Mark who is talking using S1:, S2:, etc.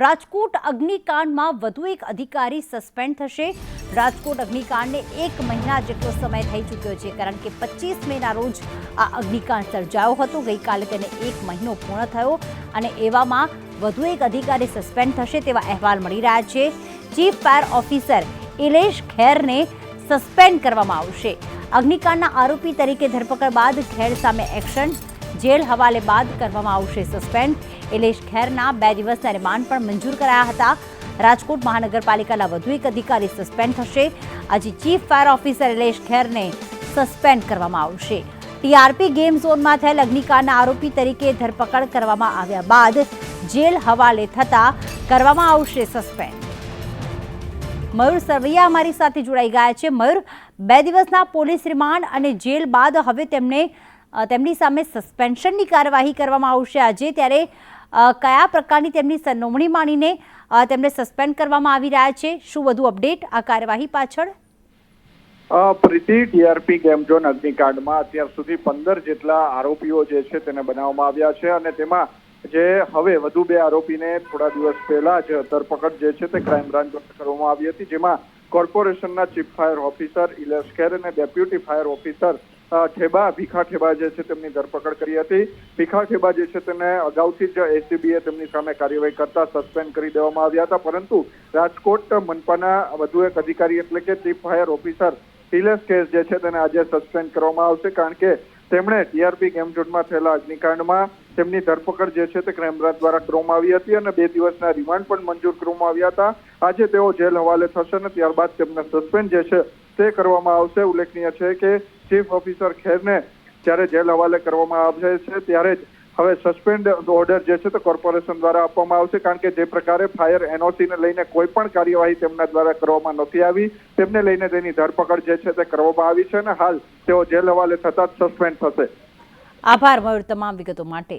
S1: રાજકોટ અગ્નિકાંડમાં વધુ એક અધિકારી સસ્પેન્ડ થશે. રાજકોટ અગ્નિકાંડને એક મહિના જેટલો સમય થઈ ચૂક્યો છે, કારણ કે પચીસ મેના રોજ આ અગ્નિકાંડ સર્જાયો હતો. ગઈકાલે તેને એક મહિનો પૂર્ણ થયો અને એવામાં વધુ એક અધિકારી સસ્પેન્ડ થશે તેવા અહેવાલ મળી રહ્યા છે. ચીફ ફાયર ઓફિસર ઇલેશ ખેરને સસ્પેન્ડ કરવામાં આવશે. અગ્નિકાંડના આરોપી તરીકે ધરપકડ બાદ ખેર સામે એક્શન જેલ હવાલે બાદ કરવામાં આવશે સસ્પેન્ડ. એલેશ ખેરના બે દિવસના રિમાન્ડ પણ મંજૂર કરાયા હતા. રાજકોટ મહાનગરપાલિકાના વધુ એક અધિકારી સસ્પેન્ડ થશે. આજે ચીફ ફાયર ઓફિસર એલેશ ખેરને સસ્પેન્ડ કરવામાં આવશે. ટીઆરપી ગેમ ઝોનમાં થયેલ અગ્નિકાંડના આરોપી તરીકે ધરપકડ કરવામાં આવ્યા બાદ જેલ હવાલે થતા કરવામાં આવશે સસ્પેન્ડ. મયુર સરવૈયા અમારી સાથે જોડાઈ ગયા છે. મયુર, બે દિવસના પોલીસ રિમાન્ડ અને જેલ બાદ હવે તેમને તેમની સામે સસ્પેન્શનની કાર્યવાહી કરવામાં આવશે. આજે ત્યારે કયા પ્રકારની તેમની સરનોમણી માણીને તેમને સસ્પેન્ડ કરવામાં આવી રહ્યા છે? શું વધુ અપડેટ આ કાર્યવાહી પાછળ?
S2: પ્રીતિ ટીઆરપી ગેમ ઝોન અગ્નિકાંડમાં અત્યાર સુધી પંદર જેટલા આરોપીઓ જે છે તેને બનાવવામાં આવ્યા છે અને તેમાં જે હવે વધુ બે આરોપીને થોડા દિવસ પહેલા જ ધરપકડ જે છે તે ક્રાઇમ બ્રાન્ચ કરવામાં આવી હતી. જેમાં કોર્પોરેશનના chief fire officer Ilesh Kher અને deputy fire officer Theba, Bhikha Theba જે છે તેમની ધરપકડ કરી હતી. ભીખા ઠેબા જે છે તેને અગાઉથી જ એસીબીએ તેમની સામે કાર્યવાહી કરતા સસ્પેન્ડ કરી દેવામાં આવ્યા હતા. પરંતુ રાજકોટ મનપાના વધુ એક અધિકારી એટલે કે ચીફ ફાયર ઓફિસર ટીલેસ કેસ જે છે તેને આજે સસ્પેન્ડ કરવામાં આવશે. કારણ કે તેમણે ટીઆરપી ગેમ ઝોનમાં થયેલા અગ્નિકાંડમાં તેમની ધરપકડ જે છે તે ક્રાઇમ બ્રાન્ચ દ્વારા કરવામાં આવી હતી અને બે દિવસના રિમાન્ડ પણ મંજૂર કરવામાં આવ્યા હતા. આજે તેઓ જેલ હવાલે થશે અને ત્યારબાદ તેમને સસ્પેન્ડ જે છે તે કરવામાં આવશે. ઉલ્લેખનીય છે કે ચીફ ઓફિસર ખેરને જ્યારે જેલ હવાલે કરવામાં આવશે છે, ત્યારે હવે સસ્પેન્ડ ઓર્ડર જે છે તે કોર્પોરેશન દ્વારા આપવામાં આવશે, કારણ કે જે પ્રકારે ફાયર એનઓસી ને લઈને કોઈ પણ કાર્યવાહી તેમના દ્વારા કરવામાં નથી આવી. તેમને લઈને તેની ધરપકડ જે છે તે કરવામાં આવી છે અને હાલ તેઓ જેલ હવાલે થતા જ સસ્પેન્ડ થશે.
S1: આભાર, મયુર, તમામ વિગતો માટે.